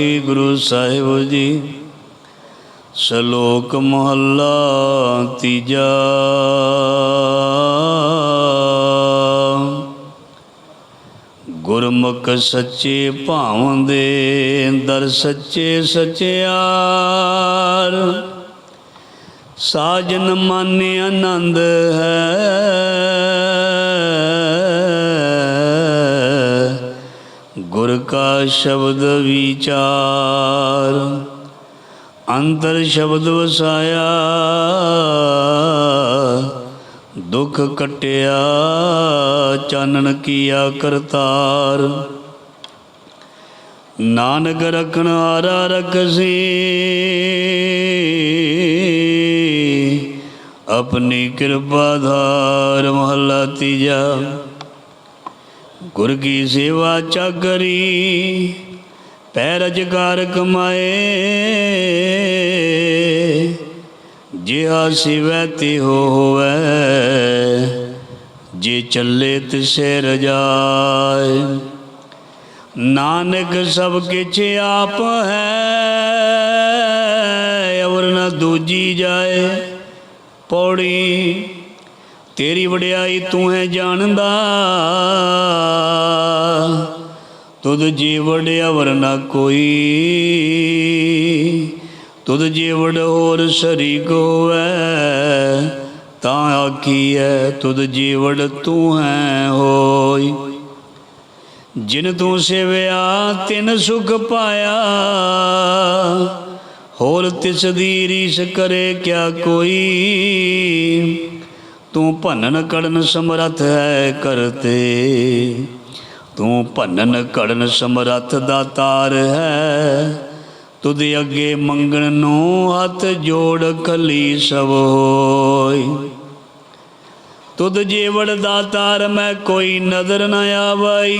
ਵਾਹਿਗੁਰੂ ਸਾਹਿਬ ਜੀ, ਸ਼ਲੋਕ ਮਹੱਲਾ ਤੀਜਾ। ਗੁਰਮੁਖ ਸੱਚੇ ਭਾਵੰਦੇ ਦਰ ਸੱਚੇ ਸਚਿਆਰ। ਸਾਜਨ ਮਨ ਆਨੰਦ ਹੈ। ਗੁਰ ਕਾ ਸ਼ਬਦ ਵਿਚਾਰ, ਅੰਤਰ ਸ਼ਬਦ ਵਸਾਇਆ, ਦੁਖ ਕਟਿਆ, ਚਾਨਣ ਕੀਆ ਕਰਤਾਰ। ਨਾਨਕ ਰਖਣ ਹਾਰਾ ਰਖਸੀ, ਆਪਣੀ ਕਿਰਪਾ ਧਾਰ ਮਹਲਾ ਤੀਜਾ। ਗੁਰ ਕੀ ਸੇਵਾ ਚਾਗਰੀ ਪੈ ਰਜਗਾਰ ਕਮਾਏ। ਜਿਹਾ ਸਿਵੈ ਤੇ ਹੋਵੇ, ਜੇ ਚੱਲੇ ਤਿਸੇ ਰਜਾਏ ਨਾਨਕ ਸਭ ਕਿਛ ਆਪ ਹੈ, ਅਵਰ ਨ ਦੂਜੀ ਜਾਏ। ਪੌੜੀ ਤੇਰੀ ਵਡਿਆਈ ਤੂੰ ਹੈ ਜਾਣਦਾ। ਤੁਧ ਜੀ ਵਡਿਆ ਵਰਨਾ ਕੋਈ, ਤੁਧ ਜੀ ਹੋਰ ਸ਼ਰੀਕ ਹੋਵੇ ਤਾਂ ਆਖੀਐ ਤੁਧ ਜੀ ਵਡ ਤੂੰ ਹੈ ਹੋਈ। ਜਿਨ ਤੂੰ ਸੇਵਿਆ, ਤਿਨ ਸੁਖ ਪਾਇਆ। ਹੋਰ ਤਿਸ ਦੀ ਰੀਸ ਕਰੇ ਕਿਆ ਕੋਈ। ਤੂੰ ਭੰਨਨ ਕੜਨ ਸਮਰੱਥ ਹੈ ਕਰਤੇ। ਤੂੰ ਭੰਨਨ ਕੜਨ ਸਮਰੱਥ ਦਾਤਾਰ ਹੈ। ਤੁਧ ਅੱਗੇ ਮੰਗਣ ਨੂੰ ਹੱਥ ਜੋੜ ਖਲੀ ਸਭ ਹੋਈ ਤੁਧ ਜੀਵੜ ਦਾਤਾਰ ਮੈਂ ਕੋਈ ਨਜ਼ਰ ਨਾ ਆਵਈ।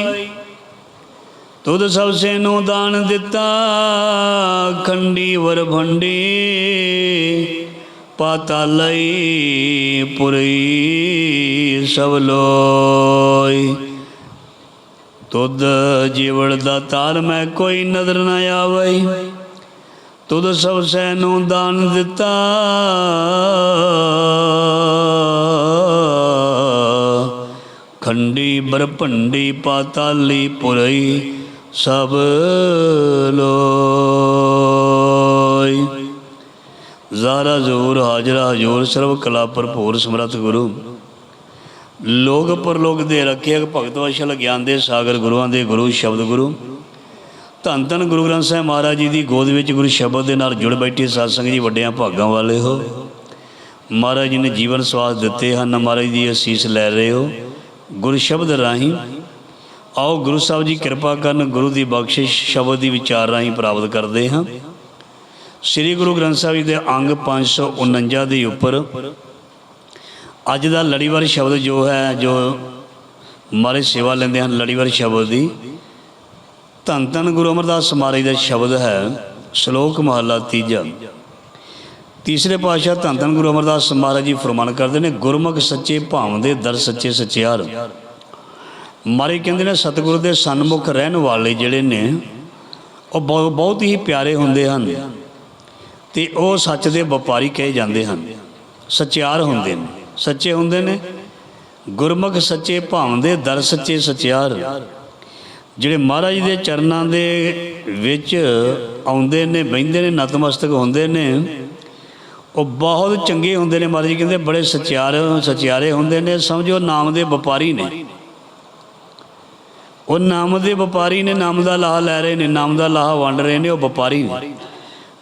ਤੁਧ ਸਭ ਸੇ ਨੂੰ ਦਾਨ ਦਿੱਤਾ ਖੰਡੀ ਵਰ ਭੰਡੀ। ਪਾਤਾਲਈ ਪੁਰੀ ਸਭ ਲੋਈ। ਤੁਧ ਜੀਵੜ ਦਾ ਤਾਰ ਮੈਂ ਕੋਈ ਨਜ਼ਰ ਨਾ ਆਵਈ। ਤੁਧ ਸਭ ਸੈ ਨੂੰ ਦਾਨ ਦਿੱਤਾ। ਖੰਡੀ ਬਰਭੰਡੀ ਪਾਤਾਲੀ ਪੁਰਈ ਸਭ ਲੋ ਜ਼ਾਰਾ ਜ਼ੋਰ ਹਾਜ਼ਰਾ ਹਜੂਰ, ਸਰਬ ਕਲਾ ਭਰਪੂਰ ਸਮਰੱਥ ਗੁਰੂ। ਲੋਕ ਪਰਲੋਕ ਦੇ ਰੱਖਿਆ ਭਗਤ ਵਸ਼ਲ ਗਿਆਨ ਦੇ ਸਾਗਰ ਗੁਰੂਆਂ ਦੇ ਗੁਰੂ ਸ਼ਬਦ ਗੁਰੂ। ਧੰਨ ਧੰਨ ਗੁਰੂ ਗ੍ਰੰਥ ਸਾਹਿਬ ਮਹਾਰਾਜ ਜੀ ਦੀ ਗੋਦ ਵਿੱਚ ਗੁਰੂ ਸ਼ਬਦ ਦੇ ਨਾਲ ਜੁੜ ਬੈਠੇ ਸਾਧ ਜੀ ਵੱਡਿਆਂ ਭਾਗਾਂ ਵਾਲੇ ਹੋ। ਮਹਾਰਾਜ ਜੀ ਨੇ ਜੀਵਨ ਸਵਾਸ ਦਿੱਤੇ ਹਨ, ਮਹਾਰਾਜ ਦੀ ਅਸੀਸ ਲੈ ਰਹੇ ਹੋ। ਗੁਰ ਸ਼ਬਦ ਰਾਹੀਂ ਆਓ ਗੁਰੂ ਸਾਹਿਬ ਜੀ ਕਿਰਪਾ ਕਰਨ ਗੁਰੂ ਦੀ ਬਖਸ਼ਿਸ਼, ਸ਼ਬਦ ਦੀ ਵਿਚਾਰ ਰਾਹੀਂ ਪ੍ਰਾਪਤ ਕਰਦੇ ਹਾਂ। ਸ੍ਰੀ ਗੁਰੂ ਗ੍ਰੰਥ ਸਾਹਿਬ ਜੀ ਦੇ ਅੰਗ 549 ਦੇ ਉੱਪਰ ਅੱਜ ਦਾ ਲੜੀਵਾਰ ਸ਼ਬਦ ਜੋ ਹੈ, ਜੋ ਮਾਰੇ ਸੇਵਾ ਲੈਂਦੇ ਹਨ, ਲੜੀਵਾਰ ਸ਼ਬਦ ਦੀ, ਧੰਨ ਧੰਨ ਗੁਰੂ ਅਮਰਦਾਸ ਮਹਾਰਾਜ ਦਾ ਸ਼ਬਦ ਹੈ, ਸ਼ਲੋਕ ਮਹਲਾ ਤੀਜਾ। ਤੀਸਰੇ ਪਾਤਸ਼ਾਹ ਧੰਨ ਧੰਨ ਗੁਰੂ ਅਮਰਦਾਸ ਮਹਾਰਾਜ ਜੀ ਫਰਮਾਨ ਕਰਦੇ ਨੇ, ਗੁਰਮੁਖ ਸੱਚੇ ਭਾਵ ਦੇ ਦਰ ਸੱਚੇ ਸਚਿਆਰ। ਮਾਰੇ ਕਹਿੰਦੇ ਨੇ, ਸਤਿਗੁਰੂ ਦੇ ਸਨਮੁਖ ਰਹਿਣ ਵਾਲੇ ਜਿਹੜੇ ਨੇ, ਉਹ ਬਹੁ- ਬਹੁਤ ਹੀ ਪਿਆਰੇ ਹੁੰਦੇ ਹਨ। ਤੇ ਉਹ ਸੱਚ ਦੇ ਵਪਾਰੀ ਕਹੇ ਜਾਂਦੇ ਹਨ। ਸਚਿਆਰ ਹੁੰਦੇ ਨੇ। ਸੱਚੇ ਹੁੰਦੇ ਨੇ। ਗੁਰਮੁਖ ਸੱਚੇ ਭਾਵ ਦੇ ਦਰ ਸੱਚੇ ਸਚਿਆਰ। ਜਿਹੜੇ ਮਹਾਰਾਜ ਦੇ ਚਰਨਾਂ ਦੇ ਵਿੱਚ ਆਉਂਦੇ ਨੇ, ਬਹਿੰਦੇ ਨੇ, ਨਤਮਸਤਕ ਹੁੰਦੇ ਨੇ, ਉਹ ਬਹੁਤ ਚੰਗੇ ਹੁੰਦੇ ਨੇ ਮਹਾਰਾਜ ਕਹਿੰਦੇ ਬੜੇ ਸਚਿਆਰ, ਸਚਿਆਰੇ ਹੁੰਦੇ ਨੇ। ਸਮਝੋ ਨਾਮ ਦੇ ਵਪਾਰੀ ਨੇ। ਉਹ ਨਾਮ ਦੇ ਵਪਾਰੀ ਨੇ, ਨਾਮ ਦਾ ਲਾਹਾ ਲੈ ਰਹੇ ਨੇ, ਨਾਮ ਦਾ ਲਾਹਾ ਵੰਡ ਰਹੇ ਨੇ, ਉਹ ਵਪਾਰੀ ਨੇ।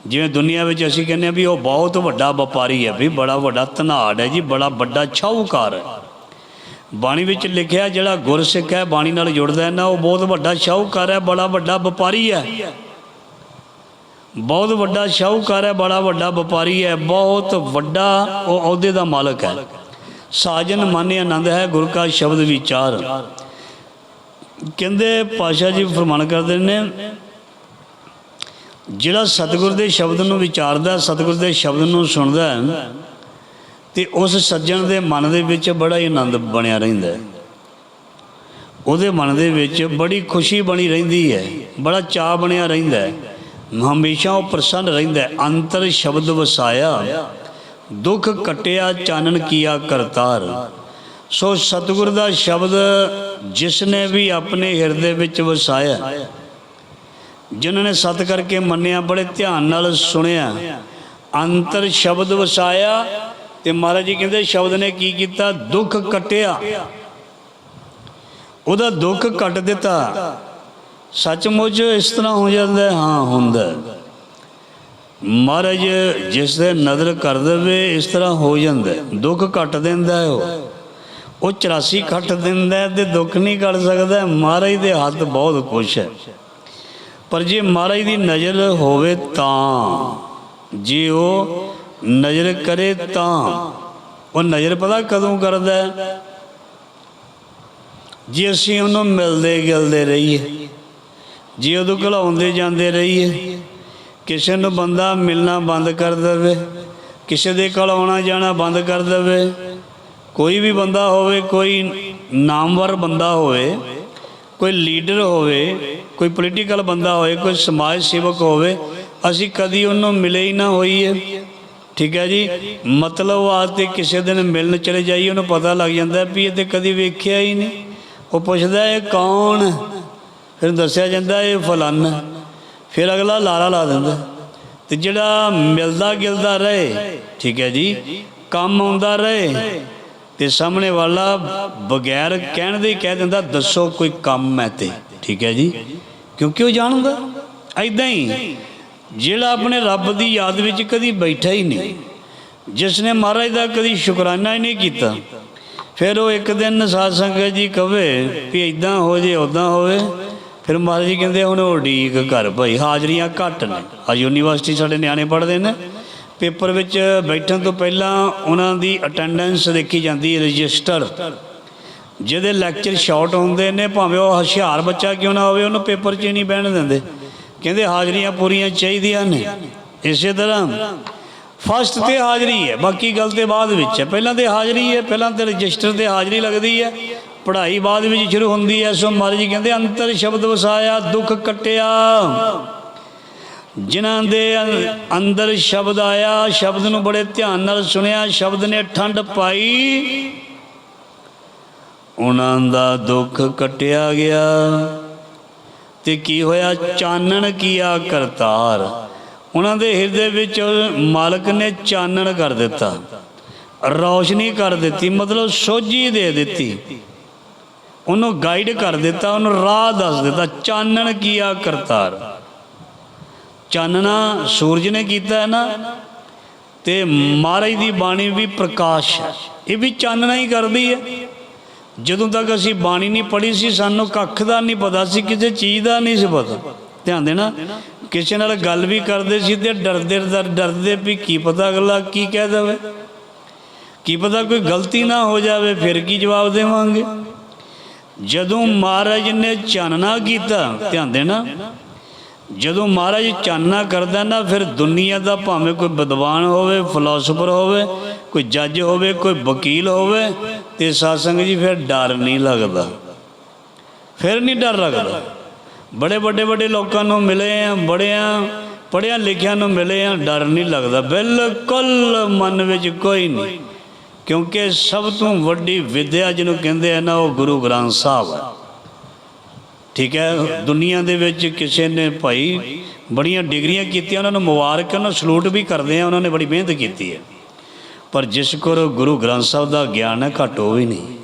ਜਿਵੇਂ ਦੁਨੀਆ ਵਿੱਚ ਅਸੀਂ ਕਹਿੰਦੇ ਆ ਵੀ ਉਹ ਬਹੁਤ ਵੱਡਾ ਵਪਾਰੀ ਹੈ, ਵੀ ਬੜਾ ਵੱਡਾ ਧਨਾੜ ਹੈ ਜੀ, ਬੜਾ ਵੱਡਾ ਸ਼ਾਹੂਕਾਰ ਹੈ। ਬਾਣੀ ਵਿੱਚ ਲਿਖਿਆ ਜਿਹੜਾ ਗੁਰਸਿੱਖ ਹੈ, ਬਾਣੀ ਨਾਲ ਜੁੜਦਾ ਹੈ ਨਾ, ਉਹ ਬਹੁਤ ਵੱਡਾ ਸ਼ਾਹੂਕਾਰ ਹੈ, ਬੜਾ ਵੱਡਾ ਵਪਾਰੀ ਹੈ। ਬਹੁਤ ਵੱਡਾ ਸ਼ਾਹੂਕਾਰ ਹੈ, ਬੜਾ ਵੱਡਾ ਵਪਾਰੀ ਹੈ, ਬਹੁਤ ਵੱਡਾ ਉਹ ਅਹੁਦੇ ਦਾ ਮਾਲਕ ਹੈ। ਸਾਜਨ ਮਨ ਆਨੰਦ ਹੈ, ਗੁਰ ਕਾ ਸ਼ਬਦ ਵਿਚਾਰ। ਕਹਿੰਦੇ ਪਾਸ਼ਾ ਜੀ ਫਰਮਾਨ ਕਰਦੇ ਨੇ ਜਿਹੜਾ ਸਤਿਗੁਰ ਦੇ ਸ਼ਬਦ ਨੂੰ ਵਿਚਾਰਦਾ ਸਤਿਗੁਰ ਦੇ ਸ਼ਬਦ ਨੂੰ ਸੁਣਦਾ ਹੈ, ਤੇ ਉਸ ਸੱਜਣ ਦੇ ਮਨ ਦੇ ਵਿੱਚ ਬੜਾ ਹੀ ਆਨੰਦ ਬਣਿਆ ਰਹਿੰਦਾ ਹੈ ਉਹਦੇ ਮਨ ਦੇ ਵਿੱਚ ਬੜੀ ਖੁਸ਼ੀ ਬਣੀ ਰਹਿੰਦੀ ਹੈ ਬੜਾ ਚਾਅ ਬਣਿਆ ਰਹਿੰਦਾ ਹੈ ਹਮੇਸ਼ਾ ਉਹ ਪ੍ਰਸੰਨ ਰਹਿੰਦਾ ਹੈ। ਅੰਤਰ ਸ਼ਬਦ ਵਸਾਇਆ ਦੁੱਖ ਕਟਿਆ ਚਾਨਣ ਕੀਆ ਕਰਤਾਰ ਸੋ ਸਤਿਗੁਰ ਦਾ ਸ਼ਬਦ ਜਿਸ ਨੇ ਵੀ ਆਪਣੇ ਹਿਰਦੇ ਵਿੱਚ ਵਸਾਇਆ ਜਿਨ੍ਹਾਂ ਨੇ ਸਤ ਕਰਕੇ ਮੰਨਿਆ, ਬੜੇ ਧਿਆਨ ਨਾਲ ਸੁਣਿਆ। ਅੰਤਰ ਸ਼ਬਦ ਵਸਾਇਆ ਤੇ ਮਹਾਰਾਜ ਜੀ ਕਹਿੰਦੇ, ਸ਼ਬਦ ਨੇ ਕੀ ਕੀਤਾ? ਦੁੱਖ ਕਟਿਆ। ਉਹਦਾ ਦੁੱਖ ਕੱਟ ਦਿੱਤਾ। ਸੱਚਮੁੱਚ ਇਸ ਤਰ੍ਹਾਂ ਹੋ ਜਾਂਦਾ ਹਾਂ? ਹੁੰਦਾ ਮਹਾਰਾਜ ਜਿਸ ਦੇ ਨਜ਼ਰ ਕਰ ਦੇਵੇ, ਇਸ ਤਰ੍ਹਾਂ ਹੋ ਜਾਂਦਾ ਦੁੱਖ ਕੱਟ ਦਿੰਦਾ ਉਹ। ਉਹ 84 ਕੱਟ ਦਿੰਦਾ ਤੇ ਦੁੱਖ ਨਹੀਂ ਕੱਟ ਸਕਦਾ। ਮਹਾਰਾਜ ਦੇ ਹੱਥ ਬਹੁਤ ਕੁਛ ਹੈ। ਪਰ ਜੇ ਮਹਾਰਾਜ ਦੀ ਨਜ਼ਰ ਹੋਵੇ ਤਾਂ, ਜੇ ਉਹ ਨਜ਼ਰ ਕਰੇ ਤਾਂ, ਉਹ ਨਜ਼ਰ ਪਤਾ ਕਦੋਂ ਕਰਦਾ ਜੇ ਅਸੀਂ ਉਹਨੂੰ ਮਿਲਦੇ ਗਿਲਦੇ ਰਹੀਏ, ਜੇ ਉਹਦੇ ਘਲਾਉਂਦੇ ਜਾਂਦੇ ਰਹੀਏ, ਕਿਸੇ ਨੂੰ ਬੰਦਾ ਮਿਲਣਾ ਬੰਦ ਕਰ ਦੇਵੇ, ਕਿਸੇ ਦੇ ਕੋਲ ਆਉਣਾ ਜਾਣਾ ਬੰਦ ਕਰ ਦੇਵੇ, ਕੋਈ ਵੀ ਬੰਦਾ ਹੋਵੇ, ਕੋਈ ਨਾਮਵਰ ਬੰਦਾ ਹੋਵੇ ਕੋਈ ਲੀਡਰ ਹੋਵੇ, ਕੋਈ ਪੋਲੀਟੀਕਲ ਬੰਦਾ ਹੋਵੇ, ਕੋਈ ਸਮਾਜ ਸੇਵਕ ਹੋਵੇ, ਅਸੀਂ ਕਦੀ ਉਹਨੂੰ ਮਿਲੇ ਹੀ ਨਾ ਹੋਈਏ। ਠੀਕ ਹੈ ਜੀ? ਮਤਲਬ ਵਾਸਤੇ ਕਿਸੇ ਦਿਨ ਮਿਲਣ ਚਲੇ ਜਾਈਏ, ਉਹਨੂੰ ਪਤਾ ਲੱਗ ਜਾਂਦਾ ਵੀ ਇਹ ਤੇ ਕਦੀ ਵੇਖਿਆ ਹੀ ਨਹੀਂ। ਉਹ ਪੁੱਛਦਾ, ਇਹ ਕੌਣ? ਫਿਰ ਦੱਸਿਆ ਜਾਂਦਾ, ਇਹ ਫਲਾਨ। ਫਿਰ ਅਗਲਾ ਲਾਰਾ ਲਾ ਦਿੰਦਾ। ਤੇ ਜਿਹੜਾ ਮਿਲਦਾ ਗਿਲਦਾ ਰਹੇ, ਠੀਕ ਹੈ ਜੀ? ਕੰਮ ਆਉਂਦਾ ਰਹੇ ਤੇ ਸਾਹਮਣੇ ਵਾਲਾ ਬਗੈਰ ਕਹਿਣ ਦੇ ਕਹਿ ਦਿੰਦਾ, ਦੱਸੋ ਕੋਈ ਕੰਮ ਹੈ ਤੇ। ਠੀਕ ਹੈ ਜੀ? ਕਿਉਂਕਿ ਉਹ ਜਾਣਦਾ ਐਦਾਂ ਹੀ, ਜਿਹੜਾ ਆਪਣੇ ਰੱਬ ਦੀ ਯਾਦ ਵਿੱਚ ਕਦੀ ਬੈਠਾ ਹੀ ਨਹੀਂ, ਜਿਸ ਨੇ ਮਹਾਰਾਜ ਦਾ ਕਦੀ ਸ਼ੁਕਰਾਨਾ ਹੀ ਨਹੀਂ ਕੀਤਾ, ਫਿਰ ਉਹ ਇੱਕ ਦਿਨ ਸਾਧ ਸੰਗਤ ਜੀ ਕਵੇ ਵੀ ਇਦਾਂ ਹੋ ਜੇ ਉਦਾਂ ਹੋਵੇ, ਫਿਰ ਮਹਾਰਾਜ ਜੀ ਕਹਿੰਦੇ, ਹੁਣ ਉਹ ਉਡੀਕ ਘਰ ਭਾਈ, ਹਾਜ਼ਰੀਆਂ ਘੱਟ ਨੇ। ਆ ਯੂਨੀਵਰਸਿਟੀ ਸਾਡੇ ਨਿਆਣੇ ਪੜ੍ਹਦੇ ਨੇ। ਪੇਪਰ ਵਿੱਚ ਬੈਠਣ ਤੋਂ ਪਹਿਲਾਂ ਉਹਨਾਂ ਦੀ ਅਟੈਂਡੈਂਸ ਦੇਖੀ ਜਾਂਦੀ ਹੈ, ਰਜਿਸਟਰ। ਜਿਹਦੇ ਲੈਕਚਰ ਸ਼ਾਰਟ ਹੁੰਦੇ ਨੇ, ਭਾਵੇਂ ਉਹ ਹੁਸ਼ਿਆਰ ਬੱਚਾ ਕਿਉਂ ਨਾ ਹੋਵੇ, ਉਹਨੂੰ ਪੇਪਰ 'ਚ ਹੀ ਨਹੀਂ ਬਹਿਣ ਦਿੰਦੇ। ਕਹਿੰਦੇ ਹਾਜ਼ਰੀਆਂ ਪੂਰੀਆਂ ਚਾਹੀਦੀਆਂ ਨੇ। ਇਸੇ ਤਰ੍ਹਾਂ ਫਸਟ ਤੇ ਹਾਜ਼ਰੀ ਹੈ, ਬਾਕੀ ਗੱਲ ਤੇ ਬਾਅਦ ਵਿੱਚ ਹੈ। ਪਹਿਲਾਂ ਤੇ ਹਾਜ਼ਰੀ ਹੈ, ਪਹਿਲਾਂ ਤੇ ਰਜਿਸਟਰ ਤੇ ਹਾਜ਼ਰੀ ਲੱਗਦੀ ਹੈ। ਪੜ੍ਹਾਈ ਬਾਅਦ ਵਿੱਚ ਸ਼ੁਰੂ ਹੁੰਦੀ ਹੈ, ਸੋ ਮਹਾਰਾਜ ਜੀ ਕਹਿੰਦੇ, ਅੰਤਰ ਸ਼ਬਦ ਵਸਾਇਆ, ਦੁੱਖ ਕਟਿਆ। ਜਿਨ੍ਹਾਂ ਦੇ ਅੰਦਰ ਸ਼ਬਦ ਆਇਆ, ਸ਼ਬਦ ਨੂੰ ਬੜੇ ਧਿਆਨ ਨਾਲ ਸੁਣਿਆ, ਸ਼ਬਦ ਨੇ ਠੰਡ ਪਾਈ। ਉਹਨਾਂ ਦਾ ਦੁੱਖ ਕਟਿਆ ਗਿਆ। ਤੇ ਕੀ ਹੋਇਆ? ਚਾਨਣ ਕੀਆ ਕਰਤਾਰ। ਉਹਨਾਂ ਦੇ ਹਿਰਦੇ ਵਿੱਚ ਮਾਲਕ ਨੇ ਚਾਨਣ ਕਰ ਦਿੱਤਾ। ਰੌਸ਼ਨੀ ਕਰ ਦਿੱਤੀ, ਮਤਲਬ ਸੋਝੀ ਦੇ ਦਿੱਤੀ। ਉਹਨੂੰ ਗਾਈਡ ਕਰ ਦਿੱਤਾ, ਉਹਨੂੰ ਰਾਹ ਦੱਸ ਦਿੱਤਾ, ਚਾਨਣ ਕੀਆ ਕਰਤਾਰ। ਚਾਨਣਾ ਸੂਰਜ ਨੇ ਕੀਤਾ ਹੈ ਨਾ, ਤੇ ਮਹਾਰਾਜ ਦੀ ਬਾਣੀ ਵੀ ਪ੍ਰਕਾਸ਼ ਹੈ। ਇਹ ਵੀ ਚਾਨਣਾ ਹੀ ਕਰਦੀ ਹੈ। ਜਦੋਂ ਤੱਕ ਅਸੀਂ ਬਾਣੀ ਨਹੀਂ ਪੜ੍ਹੀ ਸੀ, ਸਾਨੂੰ ਕੱਖ ਦਾ ਨਹੀਂ ਪਤਾ ਸੀ, ਕਿਸੇ ਚੀਜ਼ ਦਾ ਨਹੀਂ ਸੀ ਪਤਾ। ਧਿਆਨ ਦੇਣਾ, ਕਿਸੇ ਨਾਲ ਗੱਲ ਵੀ ਕਰਦੇ ਸੀ ਤੇ ਡਰਦੇ ਡਰਦੇ ਵੀ ਕੀ ਪਤਾ ਅਗਲਾ ਕੀ ਕਹਿ ਦੇਵੇ। ਕੀ ਪਤਾ ਕੋਈ ਗਲਤੀ ਨਾ ਹੋ ਜਾਵੇ, ਫਿਰ ਕੀ ਜਵਾਬ ਦੇਵਾਂਗੇ? ਜਦੋਂ ਮਹਾਰਾਜ ਨੇ ਚਾਨਣਾ ਕੀਤਾ, ਧਿਆਨ ਦੇਣਾ ਜਦੋਂ ਮਹਾਰਾਜ ਚਾਨਣਾ ਕਰਦਾ ਨਾ, ਫਿਰ ਦੁਨੀਆ ਦਾ ਭਾਵੇਂ ਕੋਈ ਵਿਦਵਾਨ ਹੋਵੇ ਫਿਲਾਸਫਰ ਹੋਵੇ, ਕੋਈ ਜੱਜ ਹੋਵੇ, ਕੋਈ ਵਕੀਲ ਹੋਵੇ, ਤੇ ਸਾਸੰਗ ਜੀ ਫਿਰ ਡਰ ਨਹੀਂ ਲੱਗਦਾ। ਫਿਰ ਨਹੀਂ ਡਰ ਲੱਗਦਾ। ਬੜੇ ਵੱਡੇ ਵੱਡੇ ਲੋਕਾਂ ਨੂੰ ਮਿਲੇ ਆ ਬੜਿਆਂ ਪੜਿਆਂ ਲਿਖਿਆਂ ਨੂੰ ਮਿਲੇ ਆ, ਡਰ ਨਹੀਂ ਲੱਗਦਾ। ਬਿਲਕੁਲ ਮਨ ਵਿੱਚ ਕੋਈ ਨਹੀਂ। ਕਿਉਂਕਿ ਸਭ ਤੋਂ ਵੱਡੀ ਵਿਦਿਆ ਜਿਹਨੂੰ ਕਹਿੰਦੇ ਆ ਨਾ, ਉਹ ਗੁਰੂ ਗ੍ਰੰਥ ਸਾਹਿਬ ਹੈ ਠੀਕ ਹੈ, ਦੁਨੀਆ ਦੇ ਵਿੱਚ ਕਿਸੇ ਨੇ ਭਾਈ ਬੜੀਆਂ ਡਿਗਰੀਆਂ ਕੀਤੀਆਂ, ਉਹਨਾਂ ਨੂੰ ਮੁਬਾਰਕ ਉਹਨਾਂ ਸਲੂਟ ਵੀ ਕਰਦੇ ਆ, ਉਹਨਾਂ ਨੇ ਬੜੀ ਮਿਹਨਤ ਕੀਤੀ ਹੈ। ਪਰ ਜਿਸ ਕੋਲ ਗੁਰੂ ਗ੍ਰੰਥ ਸਾਹਿਬ ਦਾ ਗਿਆਨ ਹੈ, ਘੱਟ ਉਹ ਵੀ ਨਹੀਂ।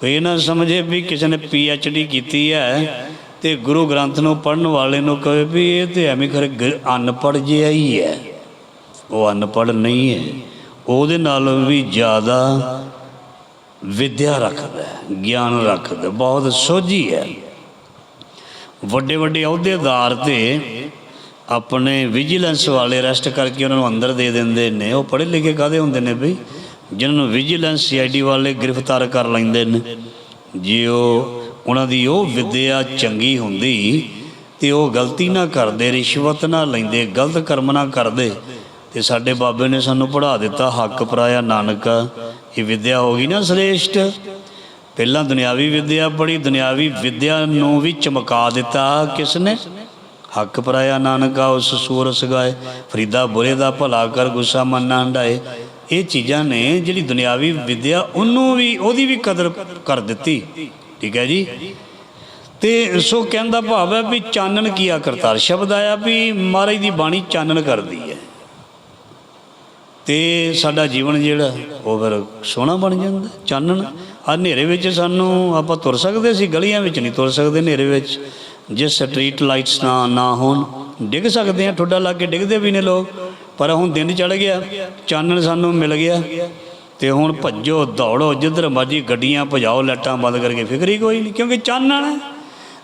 ਕੋਈ ਇਹ ਨਾ ਸਮਝੇ ਵੀ ਕਿਸੇ ਨੇ ਪੀ ਐਚ ਡੀ ਕੀਤੀ ਹੈ ਤੇ ਗੁਰੂ ਗ੍ਰੰਥ ਨੂੰ ਪੜਨ ਵਾਲੇ ਨੂੰ ਕਹੇ ਵੀ ਇਹ ਤੇ ਐਵੇਂ ਖਰੇ ਗ- ਅਨਪੜ੍ਹ ਜਿਹਾ ਹੀ ਹੈ। ਉਹ ਅਨਪੜ੍ਹ ਨਹੀਂ ਹੈ। ਉਹਦੇ ਨਾਲੋਂ ਵੀ ਜ਼ਿਆਦਾ ਵਿਦਿਆ ਰੱਖਦਾ ਗਿਆਨ ਰੱਖਦਾ ਬਹੁਤ ਸੋਝੀ ਹੈ। ਵੱਡੇ ਵੱਡੇ ਅਹੁਦੇਦਾਰ ਤੇ ਆਪਣੇ ਵਿਜੀਲੈਂਸ ਵਾਲੇ ਅਰੈਸਟ ਕਰਕੇ ਉਹਨਾਂ ਨੂੰ ਅੰਦਰ ਦੇ ਦਿੰਦੇ ਨੇ। ਉਹ ਪੜ੍ਹੇ ਲਿਖੇ ਕਾਦੇ ਹੁੰਦੇ ਨੇ ਬਈ? ਜਿਨ੍ਹਾਂ ਨੂੰ ਵਿਜੀਲੈਂਸ ਸੀਆਈਡੀ ਵਾਲੇ ਗ੍ਰਿਫਤਾਰ ਕਰ ਲੈਂਦੇ ਨੇ। ਜੇ ਉਹ, ਉਹਨਾਂ ਦੀ ਉਹ ਵਿਦਿਆ ਚੰਗੀ ਹੁੰਦੀ ਤੇ ਉਹ ਗਲਤੀ ਨਾ ਕਰਦੇ, ਰਿਸ਼ਵਤ ਨਾ ਲੈਂਦੇ, ਗਲਤ ਕਰਮ ਨਾ ਕਰਦੇ, ਤੇ ਸਾਡੇ ਬਾਬੇ ਨੇ ਸਾਨੂੰ ਪੜ੍ਹਾ ਦਿੱਤਾ ਹੱਕ ਪਰਾਇਆ ਨਾਨਕਾ। ਇਹ ਵਿਦਿਆ ਹੋ ਗਈ ਨਾ ਸ੍ਰੇਸ਼ਟ। ਪਹਿਲਾਂ ਦੁਨਿਆਵੀ ਵਿਦਿਆ ਪੜ੍ਹੀ ਦੁਨਿਆਵੀ ਵਿਦਿਆ ਨੂੰ ਵੀ ਚਮਕਾ ਦਿੱਤਾ ਕਿਸ ਨੇ ਹੱਕ ਪਰਾਇਆ ਨਾਨਕਾ ਉਸ ਸੂਰਸ ਗਾਏ, ਫਰੀਦਾ ਬੁਰੇ ਦਾ ਭਲਾ ਕਰ ਗੁੱਸਾ ਮਨ ਨਾ ਹੰਡਾਏ ਇਹ ਚੀਜ਼ਾਂ ਨੇ ਜਿਹੜੀ ਦੁਨਿਆਵੀ ਵਿਦਿਆ ਉਹਨੂੰ ਵੀ, ਉਹਦੀ ਵੀ ਕਦਰ ਕਰ ਦਿੱਤੀ। ਠੀਕ ਹੈ ਜੀ? ਤੇ ਸੋ ਕਹਿੰਦਾ ਭਾਵ ਹੈ ਵੀ ਚਾਨਣ ਕੀਆ ਕਰਤਾਰ, ਸ਼ਬਦ ਆਇਆ ਵੀ ਮਹਾਰਾਜ ਦੀ ਬਾਣੀ ਚਾਨਣ ਕਰਦੀ ਹੈ। ਤੇ ਸਾਡਾ ਜੀਵਨ ਜਿਹੜਾ, ਉਹ ਫਿਰ ਸੋਹਣਾ ਬਣ ਜਾਂਦਾ, ਚਾਨਣ। ਆ ਹਨੇਰੇ ਵਿੱਚ ਸਾਨੂੰ ਆਪਾਂ ਤੁਰ ਸਕਦੇ ਸੀ, ਗਲੀਆਂ ਵਿੱਚ ਨਹੀਂ ਤੁਰ ਸਕਦੇ ਹਨੇਰੇ ਵਿੱਚ। ਜੇ ਸਟਰੀਟ ਲਾਈਟਸ ਨਾ ਨਾ ਹੋਣ, ਡਿੱਗ ਸਕਦੇ ਆ, ਠੋਡਾ ਲਾ ਕੇ ਡਿੱਗਦੇ ਵੀ ਨੇ ਲੋਕ, ਪਰ ਹੁਣ ਦਿਨ ਚੜ ਗਿਆ, ਚਾਨਣ ਸਾਨੂੰ ਮਿਲ ਗਿਆ। ਤੇ ਹੁਣ ਭੱਜੋ, ਦੌੜੋ, ਜਿੱਧਰ ਮਰਜ਼ੀ ਗੱਡੀਆਂ ਭਜਾਓ, ਲਾਈਟਾਂ ਬੰਦ ਕਰਕੇ ਫਿਕਰ ਹੀ ਕੋਈ ਨਹੀਂ, ਕਿਉਂਕਿ ਚਾਨਣ ਹੈ।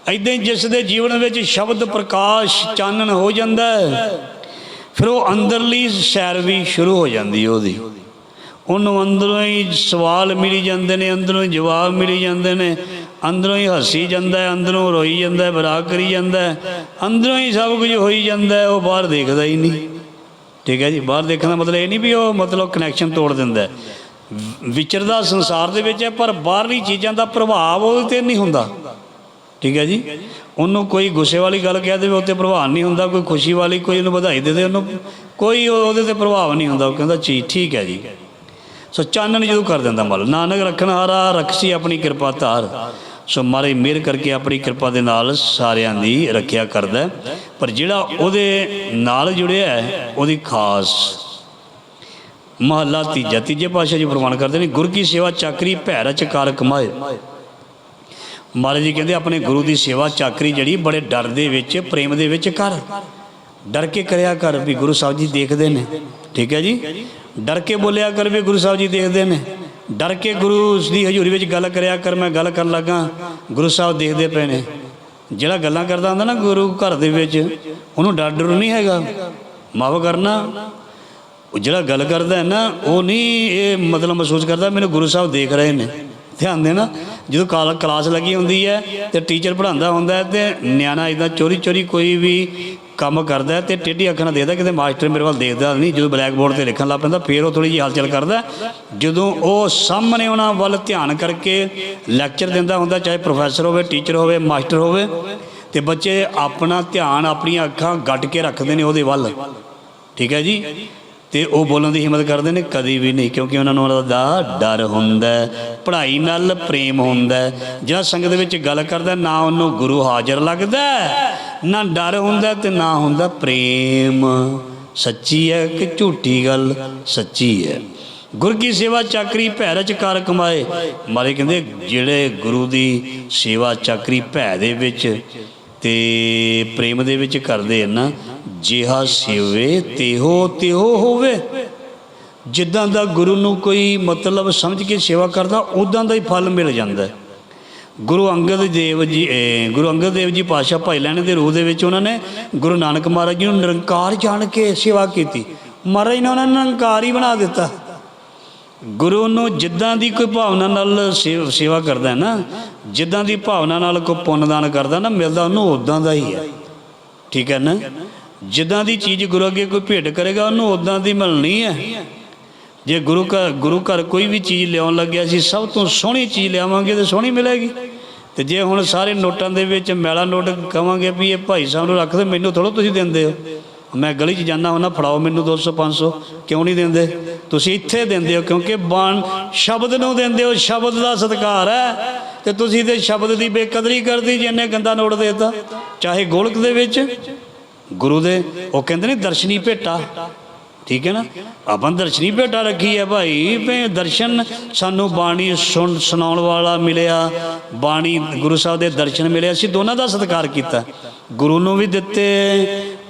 ਐਦਾਂ ਹੀ ਜਿਸ ਦੇ ਜੀਵਨ ਵਿੱਚ ਸ਼ਬਦ ਪ੍ਰਕਾਸ਼ ਚਾਨਣ ਹੋ ਜਾਂਦਾ ਫਿਰ ਉਹ ਅੰਦਰਲੀ ਸੈਰ ਵੀ ਸ਼ੁਰੂ ਹੋ ਜਾਂਦੀ ਉਹਦੀ। ਉਹਨੂੰ ਅੰਦਰੋਂ ਹੀ ਸਵਾਲ ਮਿਲੀ ਜਾਂਦੇ ਨੇ, ਅੰਦਰੋਂ ਹੀ ਜਵਾਬ ਮਿਲੀ ਜਾਂਦੇ ਨੇ, ਅੰਦਰੋਂ ਹੀ ਹੱਸੀ ਜਾਂਦਾ ਹੈ, ਅੰਦਰੋਂ ਰੋਈ ਜਾਂਦਾ ਹੈ ਬਰਾ ਕਰੀ ਜਾਂਦਾ ਹੈ, ਅੰਦਰੋਂ ਹੀ ਸਭ ਕੁਝ ਹੋਈ ਜਾਂਦਾ ਹੈ, ਉਹ ਬਾਹਰ ਦੇਖਦਾ ਹੀ ਨਹੀਂ। ਠੀਕ ਹੈ ਜੀ, ਬਾਹਰ ਦੇਖਣ ਦਾ ਮਤਲਬ ਇਹ ਨਹੀਂ ਵੀ ਉਹ ਮਤਲਬ ਕਨੈਕਸ਼ਨ ਤੋੜ ਦਿੰਦਾ ਹੈ। ਵਿਚਰਦਾ ਸੰਸਾਰ ਦੇ ਵਿੱਚ ਹੈ, ਪਰ ਬਾਹਰਲੀ ਚੀਜ਼ਾਂ ਦਾ ਪ੍ਰਭਾਵ ਉਹਦੇ ਤੇ ਨਹੀਂ ਹੁੰਦਾ। ਠੀਕ ਹੈ ਜੀ, ਉਹਨੂੰ ਕੋਈ ਗੁੱਸੇ ਵਾਲੀ ਗੱਲ ਕਹਿ ਦੇਵੇ ਉੱਤੇ ਪ੍ਰਭਾਵ ਨਹੀਂ ਹੁੰਦਾ, ਕੋਈ ਖੁਸ਼ੀ ਵਾਲੀ ਕੋਈ ਉਹਨੂੰ ਵਧਾਈ ਦੇ ਦੇ, ਉਹਨੂੰ ਕੋਈ ਉਹ- ਉਹਦੇ ਤੇ ਪ੍ਰਭਾਵ ਨਹੀਂ ਹੁੰਦਾ, ਉਹ ਕਹਿੰਦਾ ਚੀਜ਼ ਠੀਕ ਹੈ ਜੀ। ਸੋ ਚਾਨਣ ਜਦੋਂ ਕਰ ਦਿੰਦਾ ਮਲ ਨਾਨਕ ਰੱਖਣ ਹਾਰਾ ਰਖਸੀ ਆਪਣੀ ਕਿਰਪਾ ਧਾਰ। ਸੋ ਮਾਰੇ ਮਿਹਰ ਕਰਕੇ ਆਪਣੀ ਕਿਰਪਾ ਦੇ ਨਾਲ ਸਾਰਿਆਂ ਦੀ ਰੱਖਿਆ ਕਰਦਾ ਪਰ ਜਿਹੜਾ ਉਹਦੇ ਨਾਲ ਜੁੜਿਆ ਹੈ, ਉਹਦੀ ਖਾਸ ਮਹੱਲਾ ਤੀਜਾ। ਤੀਜੇ ਪਾਸ਼ਾ ਜੀ ਪ੍ਰਮਾਣ ਕਰਦੇ ਨੇ, ਗੁਰ ਕੀ ਸੇਵਾ ਚਾਕਰੀ ਭੈ ਰਚ ਕਾਰ ਕਮਾਏ। ਮਹਾਰਾਜ ਜੀ ਕਹਿੰਦੇ, ਆਪਣੇ ਗੁਰੂ ਦੀ ਸੇਵਾ ਚਾਕਰੀ ਜਿਹੜੀ ਬੜੇ ਡਰ ਦੇ ਵਿੱਚ, ਪ੍ਰੇਮ ਦੇ ਵਿੱਚ ਕਰ। ਡਰ ਕੇ ਕਰਿਆ ਕਰ ਵੀ ਗੁਰੂ ਸਾਹਿਬ ਜੀ ਦੇਖਦੇ ਨੇ। ਠੀਕ ਹੈ ਜੀ? ਡਰ ਕੇ ਬੋਲਿਆ ਕਰ ਵੀ ਗੁਰੂ ਸਾਹਿਬ ਜੀ ਦੇਖਦੇ ਨੇ। ਡਰ ਕੇ ਗੁਰੂ ਦੀ ਹਜ਼ੂਰੀ ਵਿੱਚ ਗੱਲ ਕਰਿਆ ਕਰ, ਮੈਂ ਗੱਲ ਕਰਨ ਲੱਗਾ। ਗੁਰੂ ਸਾਹਿਬ ਦੇਖਦੇ ਪਏ ਨੇ। ਜਿਹੜਾ ਗੱਲਾਂ ਕਰਦਾ ਹੁੰਦਾ ਨਾ ਗੁਰੂ ਘਰ ਦੇ ਵਿੱਚ, ਉਹਨੂੰ ਡਰ ਡਰ ਨਹੀਂ ਹੈਗਾ। ਮਾਫ ਕਰਨਾ। ਉਹ ਜਿਹੜਾ ਗੱਲ ਕਰਦਾ ਹੈ ਨਾ, ਉਹ ਨਹੀਂ ਇਹ ਮਤਲਬ ਮਹਿਸੂਸ ਕਰਦਾ, ਮੈਨੂੰ ਗੁਰੂ ਸਾਹਿਬ ਦੇਖ ਰਹੇ ਨੇ। ਧਿਆਨ ਦੇਣਾ। ਜਦੋਂ ਕਾਲ, ਕਲਾਸ ਲੱਗੀ ਹੁੰਦੀ ਹੈ ਤੇ ਟੀਚਰ ਪੜ੍ਹਾਉਂਦਾ ਹੁੰਦਾ ਹੈ ਤੇ ਨਿਆਣਾ ਇਦਾਂ ਚੋਰੀ ਚੋਰੀ ਕੋਈ ਵੀ ਕੰਮ ਕਰਦਾ ਹੈ ਤੇ ਟੇਢੀ ਅੱਖਾਂ ਨਾਲ ਦੇਖਦਾ ਕਿਤੇ ਮਾਸਟਰ ਮੇਰੇ ਵੱਲ ਦੇਖਦਾ ਨਹੀਂ, ਜਦੋਂ ਬਲੈਕ ਬੋਰਡ ਤੇ ਲਿਖਣ ਲੱਗ ਪੈਂਦਾ, ਫੇਰ ਉਹ ਥੋੜੀ ਜਿਹੀ ਹਲਚਲ ਕਰਦਾ ਜਦੋਂ ਉਹ ਸਾਹਮਣੇ ਉਹਨਾਂ ਵੱਲ ਧਿਆਨ ਕਰਕੇ ਲੈਕਚਰ ਦਿੰਦਾ ਹੁੰਦਾ, ਚਾਹੇ ਪ੍ਰੋਫੈਸਰ ਹੋਵੇ ਟੀਚਰ ਹੋਵੇ, ਮਾਸਟਰ ਹੋਵੇ, ਤੇ ਬੱਚੇ ਆਪਣਾ ਧਿਆਨ, ਆਪਣੀਆਂ ਅੱਖਾਂ ਗੱਡ ਕੇ ਰੱਖਦੇ ਨੇ ਉਹਦੇ ਵੱਲ। ਠੀਕ ਹੈ ਜੀ? ਤੇ ਉਹ ਬੋਲਣ ਦੀ ਹਿੰਮਤ ਕਰਦੇ ਨੇ, ਕਦੀ ਵੀ ਨਹੀਂ, ਕਿਉਂਕਿ ਉਹਨਾਂ ਨੂੰ ਉਹਨਾਂ ਦਾ ਡਰ ਹੁੰਦਾ ਪੜ੍ਹਾਈ ਨਾਲ ਪ੍ਰੇਮ ਹੁੰਦਾ ਜਿਹੜਾ ਸੰਗਤ ਵਿੱਚ ਗੱਲ ਕਰਦਾ ਨਾ ਉਹਨੂੰ ਗੁਰੂ ਹਾਜ਼ਰ ਲੱਗਦਾ ਨਾ ਡਰ ਹੁੰਦਾ ਤੇ ਨਾ ਹੁੰਦਾ ਪ੍ਰੇਮ। ਸੱਚੀ ਹੈ ਕਿ ਝੂਠੀ ਗੱਲ? ਸੱਚੀ ਹੈ। ਗੁਰ ਕੀ ਸੇਵਾ ਚਾਕਰੀ ਭੈ ਰਚ ਕਰ ਕਮਾਏ। ਮਾਰੇ ਕਹਿੰਦੇ, ਜਿਹੜੇ ਗੁਰੂ ਦੀ ਸੇਵਾ ਚਾਕਰੀ ਭੈ ਦੇ ਵਿੱਚ ਤੇ ਪ੍ਰੇਮ ਦੇ ਵਿੱਚ ਕਰਦੇ ਹਨ ਨਾ ਜਿਹਾ ਸੇਵੇ ਤੇਹੋ ਤਿਹੋ ਹੋਵੇ। ਜਿੱਦਾਂ ਦਾ ਗੁਰੂ ਨੂੰ ਕੋਈ ਮਤਲਬ ਸਮਝ ਕੇ ਸੇਵਾ ਕਰਦਾ ਉਦਾਂ ਦਾ ਹੀ ਫਲ ਮਿਲ ਜਾਂਦਾ ਹੈ। ਗੁਰੂ ਅੰਗਦ ਦੇਵ ਜੀ ਗੁਰੂ ਅੰਗਦ ਦੇਵ ਜੀ ਪਾਸ਼ਾ ਭਾਈ ਲੈਣੇ ਦੇ ਰੂਹ ਦੇ ਵਿੱਚ ਉਹਨਾਂ ਨੇ ਗੁਰੂ ਨਾਨਕ ਮਹਾਰਾਜ ਜੀ ਨੂੰ ਨਿਰੰਕਾਰ ਜਾਣ ਕੇ ਸੇਵਾ ਕੀਤੀ। ਮਹਾਰਾਜ ਨੇ ਉਹਨਾਂ ਨੂੰ ਨਿਰੰਕਾਰ ਹੀ ਬਣਾ ਦਿੱਤਾ। ਗੁਰੂ ਨੂੰ ਜਿੱਦਾਂ ਦੀ ਕੋਈ ਭਾਵਨਾ ਨਾਲ ਸੇਵ- ਸੇਵਾ ਕਰਦਾ ਨਾ, ਜਿੱਦਾਂ ਦੀ ਭਾਵਨਾ ਨਾਲ ਕੋਈ ਪੁੰਨ ਦਾਨ ਕਰਦਾ ਨਾ, ਮਿਲਦਾ ਉਹਨੂੰ ਉਦਾਂ ਦਾ ਹੀ ਹੈ। ਠੀਕ ਹੈ ਨਾ? ਜਿੱਦਾਂ ਦੀ ਚੀਜ਼ ਗੁਰੂ ਅੱਗੇ ਕੋਈ ਭੇਟ ਕਰੇਗਾ, ਉਹਨੂੰ ਉਦਾਂ ਦੀ ਮਿਲਣੀ ਹੈ। ਜੇ ਗੁਰੂ ਘਰ ਗੁਰੂ ਘਰ ਕੋਈ ਵੀ ਚੀਜ਼ ਲਿਆਉਣ ਲੱਗਿਆ ਸੀ, ਸਭ ਤੋਂ ਸੋਹਣੀ ਚੀਜ਼ ਲਿਆਵਾਂਗੇ ਤੇ ਸੋਹਣੀ ਮਿਲੇਗੀ। ਤੇ ਜੇ ਹੁਣ ਸਾਰੇ ਨੋਟਾਂ ਦੇ ਵਿੱਚ ਮੈਲਾ ਨੋਟ ਕਵਾਂਗੇ ਵੀ ਇਹ ਭਾਈ ਸਾਹਿਬ ਨੂੰ ਰੱਖ ਦੇ, ਮੈਨੂੰ ਥੋੜੋ ਤੁਸੀਂ ਦਿੰਦੇ ਹੋ। ਮੈਂ ਗਲੀ 'ਚ ਜਾਂਦਾ ਹੁੰਦਾ, ਫੜਾਓ ਮੈਨੂੰ 200 500 ਕਿਉਂ ਨਹੀਂ ਦਿੰਦੇ? ਤੁਸੀਂ ਇੱਥੇ ਦਿੰਦੇ ਹੋ, ਕਿਉਂਕਿ ਬਾਣ ਸ਼ਬਦ ਨੂੰ ਦਿੰਦੇ ਹੋ, ਸ਼ਬਦ ਦਾ ਸਤਿਕਾਰ ਹੈ। ਤੇ ਤੁਸੀਂ ਤੇ ਸ਼ਬਦ ਦੀ ਬੇਕਦਰੀ ਕਰਦੀ ਜਿੰਨੇ ਗੰਦਾ ਨੋਟ ਦੇਤਾ, ਚਾਹੇ ਗੋਲਕ ਦੇ ਵਿੱਚ, ਗੁਰੂ ਦੇ, ਉਹ ਕਹਿੰਦੇ ਨੇ ਦਰਸ਼ਨੀ ਭੇਟਾ। ਠੀਕ ਹੈ ਨਾ? ਆਪਾਂ ਦਰਸ਼ਨੀ ਭੇਟਾ ਰੱਖੀ ਹੈ ਭਾਈ। ਭੇ ਦਰਸ਼ਨ ਸਾਨੂੰ ਬਾਣੀ ਸੁਣ ਸੁਣਾਉਣ ਵਾਲਾ ਮਿਲਿਆ। ਬਾਣੀ ਗੁਰੂ ਸਾਹਿਬ ਦੇ ਦਰਸ਼ਨ ਮਿਲੇ ਅਸੀਂ ਦੋਨਾਂ ਦਾ ਸਤਿਕਾਰ ਕੀਤਾ। ਗੁਰੂ ਨੂੰ ਵੀ ਦਿੱਤੇ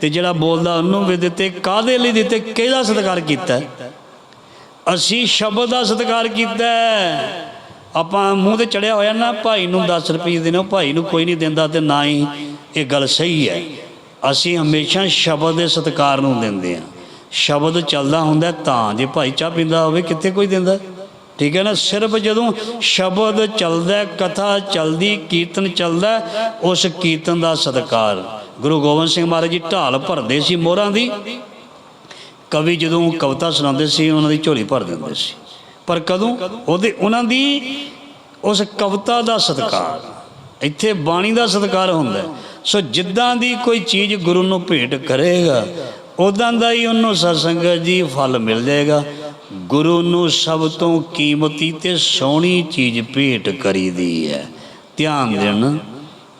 ਤੇ ਜਿਹੜਾ ਬੋਲਦਾ ਉਹਨੂੰ ਵੀ ਦਿੱਤੇ। ਕਾਦੇ ਲਈ ਦਿੱਤੇ? ਕਿਹਦਾ ਸਤਿਕਾਰ ਕੀਤਾ? ਅਸੀਂ ਸ਼ਬਦ ਦਾ ਸਤਿਕਾਰ ਕੀਤਾ। ਆਪਾਂ ਮੂੰਹ ਤੇ ਚੜਿਆ ਹੋਇਆ ਨਾ, ਭਾਈ ਨੂੰ 10 ਰੁਪਏ ਦੇਣੇ, ਭਾਈ ਨੂੰ ਕੋਈ ਨਹੀਂ ਦਿੰਦਾ ਤੇ ਨਾ ਹੀ ਇਹ ਗੱਲ ਸਹੀ ਹੈ। ਅਸੀਂ ਹਮੇਸ਼ਾ ਸ਼ਬਦ ਦੇ ਸਤਿਕਾਰ ਨੂੰ ਦਿੰਦੇ ਹਾਂ। ਸ਼ਬਦ ਚੱਲਦਾ ਹੁੰਦਾ ਤਾਂ ਜੇ ਭਾਈ ਚਾਹ ਪੀਂਦਾ ਹੋਵੇ, ਕਿੱਥੇ ਕੋਈ ਦਿੰਦਾ? ਠੀਕ ਹੈ ਨਾ? ਸਿਰਫ ਜਦੋਂ ਸ਼ਬਦ ਚੱਲਦਾ ਕਥਾ ਚੱਲਦੀ, ਕੀਰਤਨ ਚੱਲਦਾ ਉਸ ਕੀਰਤਨ ਦਾ ਸਤਿਕਾਰ। ਗੁਰੂ ਗੋਬਿੰਦ ਸਿੰਘ ਮਹਾਰਾਜ ਜੀ ਢਾਲ ਭਰਦੇ ਸੀ ਮੋਹਰਾਂ ਦੀ। ਕਵੀ ਜਦੋਂ ਕਵਿਤਾ ਸੁਣਾਉਂਦੇ ਸੀ, ਉਹਨਾਂ ਦੀ ਝੋਲੀ ਭਰ ਦਿੰਦੇ ਸੀ। ਪਰ ਕਦੋਂ? ਉਹਦੇ, ਉਹਨਾਂ ਦੀ ਉਸ ਕਵਿਤਾ ਦਾ ਸਤਿਕਾਰ। ਇੱਥੇ ਬਾਣੀ ਦਾ ਸਤਿਕਾਰ ਹੁੰਦਾ ਸੋ ਜਿੱਦਾਂ ਦੀ ਕੋਈ ਚੀਜ਼ ਗੁਰੂ ਨੂੰ ਭੇਟ ਕਰੇਗਾ ਉਦਾਂ ਦਾ ਹੀ ਉਹਨੂੰ ਸਤਸੰਗਤ ਜੀ ਫਲ ਮਿਲ ਜਾਏਗਾ। ਗੁਰੂ ਨੂੰ ਸਭ ਤੋਂ ਕੀਮਤੀ ਤੇ ਸੋਹਣੀ ਚੀਜ਼ ਭੇਟ ਕਰੀਦੀ ਹੈ। ਧਿਆਨ ਦੇਣ,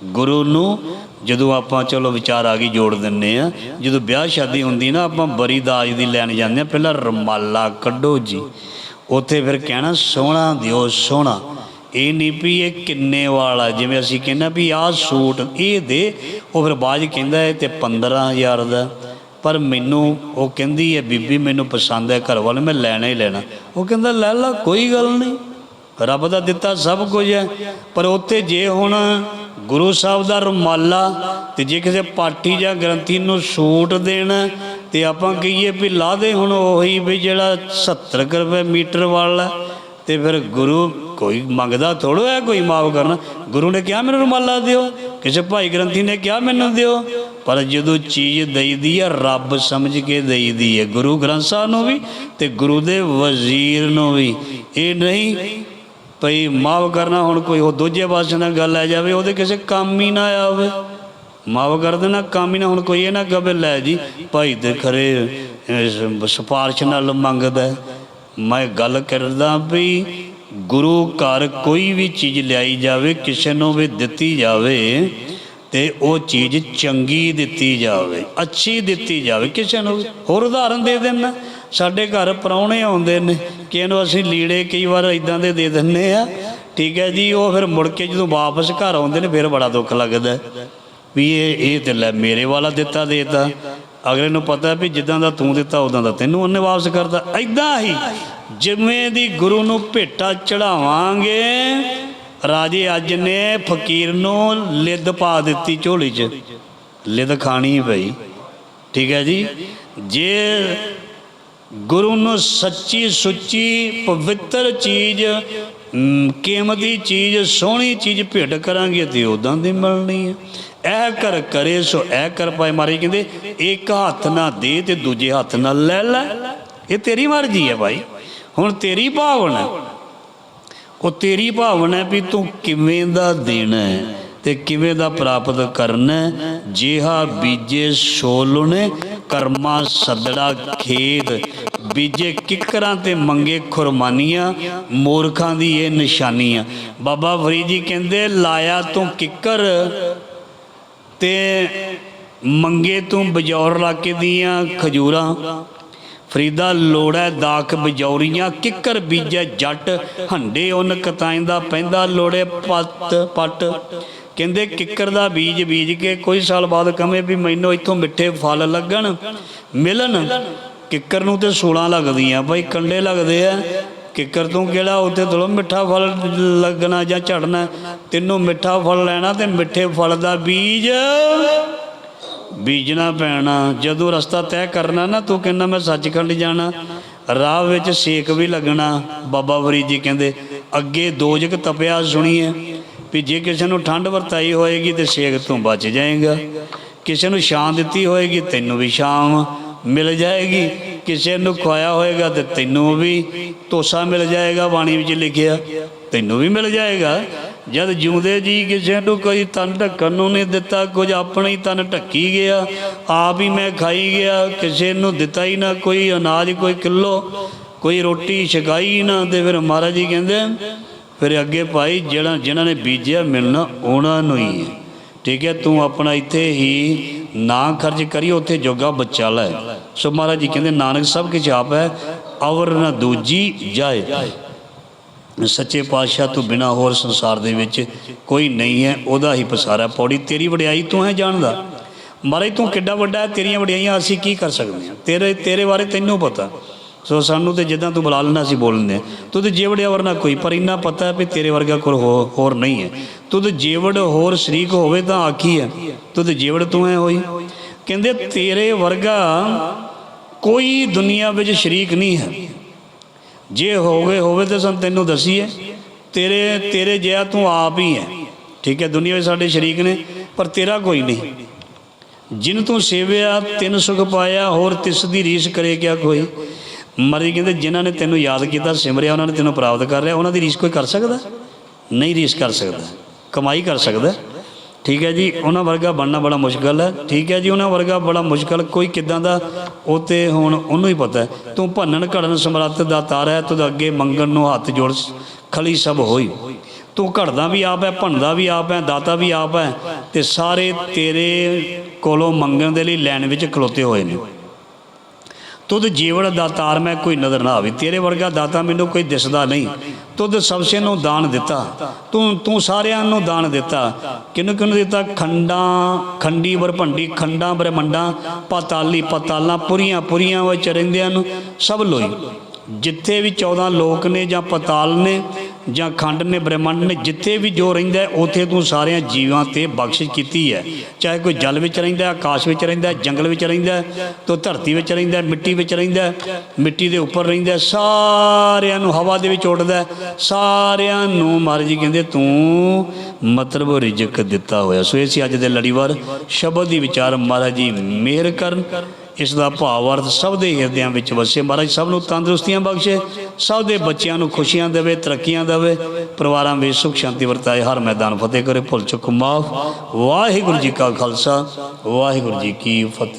ਗੁਰੂ ਨੂੰ ਜਦੋਂ ਆਪਾਂ ਚਲੋ ਵਿਚਾਰ ਆ ਗਈ ਜੋੜ ਦਿੰਨੇ ਆ, ਜਦੋਂ ਵਿਆਹ ਸ਼ਾਦੀ ਹੁੰਦੀ ਨਾ, ਆਪਾਂ ਬਰੀ ਦਾਜ ਦੀ ਲੈਣ ਜਾਂਦੇ ਆ, ਪਹਿਲਾਂ ਰਮਾਲਾ ਕੱਢੋ ਜੀ। ਉੱਥੇ ਫਿਰ ਕਹਿਣਾ, ਸੋਹਣਾ ਦਿਓ, ਸੋਹਣਾ। ਇਹ ਨਹੀਂ ਵੀ ਇਹ ਕਿੰਨੇ ਵਾਲਾ, ਜਿਵੇਂ ਅਸੀਂ ਕਹਿੰਦੇ ਵੀ ਆਹ ਸੂਟ ਇਹ ਦੇ, ਉਹ ਫਿਰ ਬਾਅਦ 'ਚ ਕਹਿੰਦਾ ਇਹ ਤੇ 15000 ਦਾ। ਪਰ ਮੈਨੂੰ ਉਹ ਕਹਿੰਦੀ ਹੈ, ਬੀਬੀ ਮੈਨੂੰ ਪਸੰਦ ਹੈ, ਘਰ ਵਾਲੇ ਮੈਂ ਲੈਣਾ ਹੀ ਲੈਣਾ। ਉਹ ਕਹਿੰਦਾ, ਲੈ ਲਾ, ਕੋਈ ਗੱਲ ਨਹੀਂ। ਰੱਬ ਦਾ ਦਿੱਤਾ ਸਭ ਕੁਝ ਹੈ। ਪਰ ਉੱਥੇ ਜੇ ਹੁਣ ਗੁਰੂ ਸਾਹਿਬ ਦਾ ਰੁਮਾਲਾ ਤੇ ਜੇ ਕਿਸੇ ਪਾਠੀ ਜਾਂ ਗ੍ਰੰਥੀ ਨੂੰ ਸੂਟ ਦੇਣਾ ਤੇ ਆਪਾਂ ਕਹੀਏ ਵੀ ਲਾ ਦੇ ਹੁਣ ਉਹੀ ਵੀ ਜਿਹੜਾ 70 ਕੁ ਰੁਪਏ ਮੀਟਰ ਵਾਲਾ। ਤੇ ਫਿਰ ਗੁਰੂ ਕੋਈ ਮੰਗਦਾ ਥੋੜੋ ਹੈ, ਕੋਈ ਮਾਫ ਕਰਨਾ। ਗੁਰੂ ਨੇ ਕਿਹਾ, ਮੈਨੂੰ ਰੁਮਾਲਾ ਦਿਓ। ਕਿਸੇ ਭਾਈ ਗ੍ਰੰਥੀ ਨੇ ਕਿਹਾ, ਮੈਨੂੰ ਦਿਓ। ਪਰ ਜਦੋਂ ਚੀਜ਼ ਦਈਦੀ ਆ ਰੱਬ ਸਮਝ ਕੇ ਦਈਦੀ ਹੈ ਗੁਰੂ ਗ੍ਰੰਥ ਸਾਹਿਬ ਨੂੰ ਵੀ ਤੇ ਗੁਰੂ ਦੇ ਵਜ਼ੀਰ ਨੂੰ ਵੀ। ਇਹ ਨਹੀਂ ਭਈ ਮਾਫ ਕਰਨਾ ਹੁਣ ਕੋਈ ਉਹ ਦੂਜੇ ਪਾਸੇ ਨਾਲ ਗੱਲ ਆ ਜਾਵੇ ਉਹਦੇ ਕਿਸੇ ਕੰਮ ਹੀ ਨਾ ਆਵੇ। ਮਾਫ ਕਰ ਦੇਣਾ ਕੰਮ ਹੀ ਨਾ ਹੁਣ ਕੋਈ ਇਹ ਨਾ ਕਹੇ ਲੈ ਜੀ ਭਾਈ ਤੇ ਖਰੇ ਅਹ, ਨਾਲ ਮੰਗਦਾ। ਮੈਂ ਗੱਲ ਕਰਦਾ ਵੀ ਗੁਰੂ ਘਰ ਕੋਈ ਵੀ ਚੀਜ਼ ਲਿਆਈ ਜਾਵੇ ਕਿਸੇ ਨੂੰ ਵੀ ਦਿੱਤੀ ਜਾਵੇ ਤੇ ਉਹ ਚੀਜ਼ ਚੰਗੀ ਦਿੱਤੀ ਜਾਵੇ, ਅੱਛੀ ਦਿੱਤੀ ਜਾਵੇ। ਕਿਸੇ ਨੂੰ ਵੀ। ਹੋਰ ਉਦਾਹਰਨ ਦੇ ਦਿੰਦਾ ਸਾਡੇ ਘਰ ਪ੍ਰਾਹੁਣੇ ਆਉਂਦੇ ਨੇ ਕਿ ਇਹਨੂੰ ਅਸੀਂ ਲੀੜੇ ਕਈ ਵਾਰ ਇਦਾਂ ਦੇ ਦੇ ਦਿੰਨੇ ਆ। ਠੀਕ ਹੈ ਜੀ, ਉਹ ਫਿਰ ਮੁੜ ਕੇ ਜਦੋਂ ਵਾਪਸ ਘਰ ਆਉਂਦੇ ਨੇ, ਫਿਰ ਬੜਾ ਦੁੱਖ ਲੱਗਦਾ। ਵੀ ਇਹ ਇਹ ਤੇ ਲੈ ਮੇਰੇ ਵਾਲਾ ਦਿੱਤਾ ਦੇਤਾ। ਅਗਲੇ ਨੂੰ ਪਤਾ ਵੀ ਜਿੱਦਾਂ ਦਾ ਤੂੰ ਦਿੱਤਾ, ਉਦਾਂ ਦਾ ਤੈਨੂੰ ਉਹਨੇ ਵਾਪਸ ਕਰਦਾ ਐਦਾਂ ਹੀ ਜਿਵੇਂ ਦੀ ਗੁਰੂ ਨੂੰ ਭੇਟਾ ਚੜਾਵਾਂਗੇ ਰਾਜੇ ਅੱਜ ਨੇ ਫਕੀਰ ਨੂੰ ਲਿੱਦ ਪਾ ਦਿੱਤੀ ਝੋਲੀ 'ਚ। ਲਿੱਦ ਖਾਣੀ ਪਈ। ਠੀਕ ਹੈ ਜੀ? ਜੇ ਗੁਰੂ ਨੂੰ ਸੱਚੀ ਸੁੱਚੀ ਪਵਿੱਤਰ ਚੀਜ਼ ਕੀਮਤੀ ਚੀਜ਼, ਸੋਹਣੀ ਚੀਜ਼ ਭੇਟ ਕਰਾਂਗੇ ਤੇ ਉਦਾਂ ਦੀ ਮਿਲਣੀ ਹੈ। ਇਹ ਕਰ ਕਰੇ ਸੋ ਇਹ ਕਰ ਪਾਏ। ਮਾਰੇ ਕਹਿੰਦੇ, ਇੱਕ ਹੱਥ ਨਾਲ ਦੇ ਤੇ ਦੂਜੇ ਹੱਥ ਨਾਲ ਲੈ ਲੈ। ਇਹ ਤੇਰੀ ਮਰਜ਼ੀ ਹੈ ਭਾਈ। ਹੁਣ ਤੇਰੀ ਭਾਵਨਾ। ਉਹ ਤੇਰੀ ਭਾਵਨਾ ਹੈ ਵੀ ਤੂੰ ਕਿਵੇਂ ਦਾ ਦੇਣਾ ਹੈ ਤੇ ਕਿਵੇਂ ਦਾ ਪ੍ਰਾਪਤ ਕਰਨਾ ਜਿਹਾ ਬੀਜੇ ਸੋਲੁਣੇ, ਕਰਮਾ ਸਦੜਾ ਖੇਤ ਬੀਜੇ ਕਿਕਰਾਂ ਤੇ ਮੰਗੇ ਖੁਰਮਾਨੀਆਂ, ਮੂਰਖਾਂ ਦੀ ਇਹ ਨਿਸ਼ਾਨੀਆਂ। ਬਾਬਾ ਫਰੀਦ ਜੀ ਕਹਿੰਦੇ, ਲਾਇਆ ਤੂੰ ਕਿੱਕਰ ਤੇ ਮੰਗੇ ਤੂੰ ਬਜੌਰ ਇਲਾਕੇ ਦੀਆਂ ਖਜੂਰਾਂ। ਫਰੀਦਾ ਲੋੜਾ ਦਾਖ ਬਜੌਰੀਆਂ, ਕਿੱਕਰ ਬੀਜੈ ਜੱਟ, ਹੰਡੇ ਉਨ ਕਤਾਇੰਦਾ ਪੈਂਦਾ ਲੋੜੇ ਪੱਤ ਪੱਟ। ਕਹਿੰਦੇ ਕਿੱਕਰ ਦਾ ਬੀਜ ਬੀਜ ਕੇ ਕੋਈ ਸਾਲ ਬਾਅਦ ਕਹੇ ਵੀ ਮੈਨੂੰ ਇੱਥੋਂ ਮਿੱਠੇ ਫਲ ਲੱਗਣ। ਮਿਲਣ ਕਿੱਕਰ ਨੂੰ ਤੇ 16 ਲੱਗਦੀਆਂ ਭਾਈ ਕੰਡੇ ਲੱਗਦੇ ਆ। ਕਿੱਕਰ ਤੋਂ ਕਿਹੜਾ ਉੱਥੇ ਥੋੜਾ ਮਿੱਠਾ ਫਲ ਲੱਗਣਾ ਜਾਂ ਝੜਨਾ। ਤੈਨੂੰ ਮਿੱਠਾ ਫਲ ਲੈਣਾ ਤੇ ਮਿੱਠੇ ਫਲ ਦਾ ਬੀਜ ਬੀਜਣਾ ਪੈਣਾ। ਜਦੋਂ ਰਸਤਾ ਤੈਅ ਕਰਨਾ ਨਾ, ਤੂੰ ਕਹਿੰਦਾ ਮੈਂ ਸੱਚਖੰਡ ਜਾਣਾ। ਰਾਹ ਵਿੱਚ ਸੇਕ ਵੀ ਲੱਗਣਾ। ਬਾਬਾ ਫਰੀਦ ਜੀ ਕਹਿੰਦੇ, ਅੱਗੇ ਦੋਜਕ ਤਪਿਆ ਸੁਣੀਏ। ਵੀ ਜੇ ਕਿਸੇ ਨੂੰ ਠੰਡ ਵਰਤਾਈ ਹੋਏਗੀ ਤੇ ਸੇਕ ਤੋਂ ਬਚ ਜਾਏਗਾ। ਕਿਸੇ ਨੂੰ ਛਾਂ ਦਿੱਤੀ ਹੋਏਗੀ, ਤੈਨੂੰ ਵੀ ਛਾਂ ਮਿਲ ਜਾਏਗੀ। ਕਿਸੇ ਨੂੰ ਖਵਾਇਆ ਹੋਏਗਾ ਤੇ ਤੈਨੂੰ ਵੀ ਤੋਸਾ ਮਿਲ ਜਾਏਗਾ, ਬਾਣੀ ਵਿੱਚ ਲਿਖਿਆ। ਤੈਨੂੰ ਵੀ ਮਿਲ ਜਾਏਗਾ। ਜਦ ਜਿਉਂਦੇ ਜੀ ਕਿਸੇ ਨੂੰ ਕੋਈ ਤਨ ਢੱਕਣ ਨੂੰ ਨਹੀਂ ਦਿੱਤਾ, ਕੁਝ ਆਪਣਾ ਹੀ ਤਨ ਢੱਕੀ ਗਿਆ, ਆਪ ਹੀ ਮੈਂ ਖਾਈ ਗਿਆ, ਕਿਸੇ ਨੂੰ ਦਿੱਤਾ ਹੀ ਨਾ ਕੋਈ ਅਨਾਜ, ਕੋਈ ਕਿਲੋ, ਕੋਈ ਰੋਟੀ ਛਕਾਈ ਨਾ। ਤੇ ਫਿਰ ਮਹਾਰਾਜ ਜੀ ਕਹਿੰਦੇ, ਫਿਰ ਅੱਗੇ ਭਾਈ ਜਿਹੜਾ, ਜਿਨ੍ਹਾਂ ਨੇ ਬੀਜਿਆ ਮਿਲਣਾ ਉਹਨਾਂ ਨੂੰ ਹੀ ਹੈ। ਠੀਕ ਹੈ, ਤੂੰ ਆਪਣਾ ਇੱਥੇ ਹੀ ਨਾ ਖਰਚ ਕਰੀ, ਉੱਥੇ ਜੋਗਾ ਬੱਚਾ ਲੈ। ਸੋ ਮਹਾਰਾਜ ਜੀ ਕਹਿੰਦੇ, ਨਾਨਕ ਸਭ ਕੁਝ ਆਪ ਹੈ ਔਰ ਨਾ ਦੂਜੀ ਜਾਏ। ਸੱਚੇ ਪਾਤਸ਼ਾਹ ਤੋਂ ਬਿਨਾ ਹੋਰ ਸੰਸਾਰ ਦੇ ਵਿੱਚ ਕੋਈ ਨਹੀਂ ਹੈ, ਉਹਦਾ ਹੀ ਪਸਾਰਾ ਪੌੜੀ ਤੇਰੀ ਵਡਿਆਈ ਤੂੰ ਹੈ ਜਾਣਦਾ। ਮਹਾਰਾਜ, ਤੂੰ ਕਿੱਡਾ ਵੱਡਾ ਹੈ, ਤੇਰੀਆਂ ਵਡਿਆਈਆਂ ਅਸੀਂ ਕੀ ਕਰ ਸਕਦੇ ਹਾਂ? ਤੇਰੇ ਤੇਰੇ ਬਾਰੇ ਤੈਨੂੰ ਪਤਾ। ਸੋ ਸਾਨੂੰ ਤੇ ਜਿੱਦਾਂ ਤੂੰ ਬੁਲਾ ਲੈਣਾ ਅਸੀਂ ਬੋਲਦੇ ਹਾਂ। ਤੂੰ ਤੇ ਜੇਵੜਿਆ ਵਰਨਾ ਕੋਈ, ਪਰ ਇੰਨਾ ਪਤਾ ਹੈ ਵੀ ਤੇਰੇ ਵਰਗਾ ਕੋਈ ਹੋਰ ਹੋਰ ਨਹੀਂ ਹੈ। ਤੂੰ ਤੇ ਜੇਵੜ ਹੋਰ ਸ਼ਰੀਕ ਹੋਵੇ ਤਾਂ ਆਖੀ ਹੈ, ਤੂੰ ਤੇ ਜੇਵੜ ਤੂੰ ਹੈ ਹੋਈ। ਕਹਿੰਦੇ ਤੇਰੇ ਵਰਗਾ ਕੋਈ ਦੁਨੀਆ ਵਿੱਚ ਸ਼ਰੀਕ ਨਹੀਂ ਹੈ। ਜੇ ਹੋਵੇ ਹੋਵੇ ਤਾਂ ਸਾਨੂੰ ਤੈਨੂੰ ਦਸੀਏ। ਤੇਰੇ ਤੇਰੇ ਜਿਹਾ ਤੂੰ ਆਪ ਹੀ ਹੈ। ਠੀਕ ਹੈ, ਦੁਨੀਆ ਵਿੱਚ ਸਾਡੇ ਸ਼ਰੀਕ ਨੇ, ਪਰ ਤੇਰਾ ਕੋਈ ਨਹੀਂ। ਜਿਨ ਤੂੰ ਸੇਵਿਆ, ਤਿੰਨ ਸੁਖ ਪਾਇਆ, ਹੋਰ ਤਿਸ ਦੀ ਰੀਸ ਕਰੇ ਕਿਆ ਕੋਈ? ਮਰੀ ਕਹਿੰਦੇ, ਜਿਨ੍ਹਾਂ ਨੇ ਤੈਨੂੰ ਯਾਦ ਕੀਤਾ, ਸਿਮਰਿਆ, ਉਹਨਾਂ ਨੇ ਤੈਨੂੰ ਪ੍ਰਾਪਤ ਕਰ ਲਿਆ, ਉਹਨਾਂ ਦੀ ਰੀਸ ਕੋਈ ਕਰ ਸਕਦਾ? ਨਹੀਂ ਰੀਸ ਕਰ ਸਕਦਾ। ਕਮਾਈ ਕਰ ਸਕਦਾ। ਠੀਕ ਹੈ ਜੀ, ਉਹਨਾਂ ਵਰਗਾ ਬਣਨਾ ਬੜਾ ਮੁਸ਼ਕਲ ਹੈ। ਠੀਕ ਹੈ ਜੀ, ਉਹਨਾਂ ਵਰਗਾ ਬੜਾ ਮੁਸ਼ਕਲ, ਕੋਈ ਕਿਦਾਂ ਦਾ ਉਹ ਤੇ ਹੁਣ ਉਹਨੂੰ ਹੀ ਪਤਾ ਤੂੰ ਭੰਨਣ ਘੜਨ ਸਮਰੱਥ ਦਾ ਤਾਰ ਹੈ, ਤੂੰ ਅੱਗੇ ਮੰਗਣ ਨੂੰ ਹੱਥ ਜੋੜ, ਖਲੀ ਸਭ ਹੋਈ। ਤੂੰ ਘੜਦਾ ਵੀ ਆਪ ਹੈ, ਭੰਨਦਾ ਵੀ ਆਪ ਹੈ, ਦਾਤਾ ਵੀ ਆਪ ਹੈ ਤੇ ਸਾਰੇ ਤੇਰੇ ਕੋਲੋਂ ਮੰਗਣ ਦੇ ਲਈ ਲੈਣ ਵਿੱਚ ਖਲੋਤੇ ਹੋਏ ਨੇ। ਤੁਧ ਜੀਵਨ ਦਾ ਤਾਰ ਮੈਂ ਕੋਈ ਨਜ਼ਰ ਨਾ ਆਵੇ। ਤੇਰੇ ਵਰਗਾ ਦਾਤਾ ਮੈਨੂੰ ਕੋਈ ਦਿਸਦਾ ਨਹੀਂ। ਤੁਧ ਸਭਸੇ ਨੂੰ ਦਾਨ ਦਿੱਤਾ। ਤੂੰ ਤੂੰ ਸਾਰਿਆਂ ਨੂੰ ਦਾਨ ਦਿੱਤਾ। ਕਿਹਨੂੰ ਕਿਹਨੂੰ ਦਿੱਤਾ? ਖੰਡਾਂ, ਖੰਡੀ ਵਰਭੰਡੀ ਖੰਡਾਂ ਬ੍ਰਹਮੰਡਾਂ ਪਾਤਾਲੀ ਪਾਤਾਲਾਂ ਪੁਰੀਆਂ ਪੁਰੀਆਂ ਵਿੱਚ ਰਹਿੰਦਿਆਂ ਨੂੰ ਸਭ ਲੋਈ। ਜਿੱਥੇ ਵੀ 14 ਲੋਕ ਨੇ ਜਾਂ ਪਤਾਲ ਨੇ ਜਾਂ ਖੰਡ ਨੇ ਬ੍ਰਹਮੰਡ ਨੇ ਜਿੱਥੇ ਵੀ ਜੋ ਰਹਿੰਦਾ ਹੈ, ਉੱਥੇ ਤੂੰ ਸਾਰਿਆਂ ਜੀਵਾਂ ਤੇ ਬਖਸ਼ਿਸ਼ ਕੀਤੀ ਹੈ। ਚਾਹੇ ਕੋਈ ਜਲ ਵਿੱਚ ਰਹਿੰਦਾ ਆਕਾਸ਼ ਵਿੱਚ ਰਹਿੰਦਾ ਜੰਗਲ ਵਿੱਚ ਰਹਿੰਦਾ ਹੈ, ਤੋ ਧਰਤੀ ਵਿੱਚ ਰਹਿੰਦਾ ਮਿੱਟੀ ਵਿੱਚ ਰਹਿੰਦਾ ਮਿੱਟੀ ਦੇ ਉੱਪਰ ਰਹਿੰਦਾ ਸਾਰਿਆਂ ਨੂੰ ਹਵਾ ਦੇ ਵਿੱਚ ਉੱਡਦਾ ਸਾਰਿਆਂ ਨੂੰ ਮਹਾਰਾਜ ਜੀ ਕਹਿੰਦੇ ਤੂੰ ਮਤਲਬ ਰਿਜਕ ਦਿੱਤਾ ਹੋਇਆ। ਸੋ ਇਹ ਸੀ ਅੱਜ ਦੇ ਲੜੀਵਾਰ ਸ਼ਬਦ ਦੀ ਵਿਚਾਰ। ਮਹਾਰਾਜ ਜੀ ਮਿਹਰ ਕਰਨ ਇਸ ਦਾ ਭਾਵ ਅਰਥ ਸਭ ਦੇ ਹਿਰਦਿਆਂ ਵਿੱਚ ਵਸੇ। ਮਹਾਰਾਜ, ਸਭ ਨੂੰ ਤੰਦਰੁਸਤੀਆਂ ਬਖਸ਼ੇ, ਸਭ ਦੇ ਬੱਚਿਆਂ ਨੂੰ ਖੁਸ਼ੀਆਂ ਦੇਵੇ, ਤਰੱਕੀਆਂ ਦੇਵੇ, ਪਰਿਵਾਰਾਂ ਵਿੱਚ ਸੁਖ ਸ਼ਾਂਤੀ ਵਰਤਾਏ। ਹਰ ਮੈਦਾਨ ਫਤਿਹ ਕਰੇ, ਭੁੱਲ ਚੁੱਕ ਮਾਫ। ਵਾਹਿਗੁਰੂ ਜੀ ਕਾ ਖਾਲਸਾ, ਵਾਹਿਗੁਰੂ ਜੀ ਕੀ ਫਤਿਹ।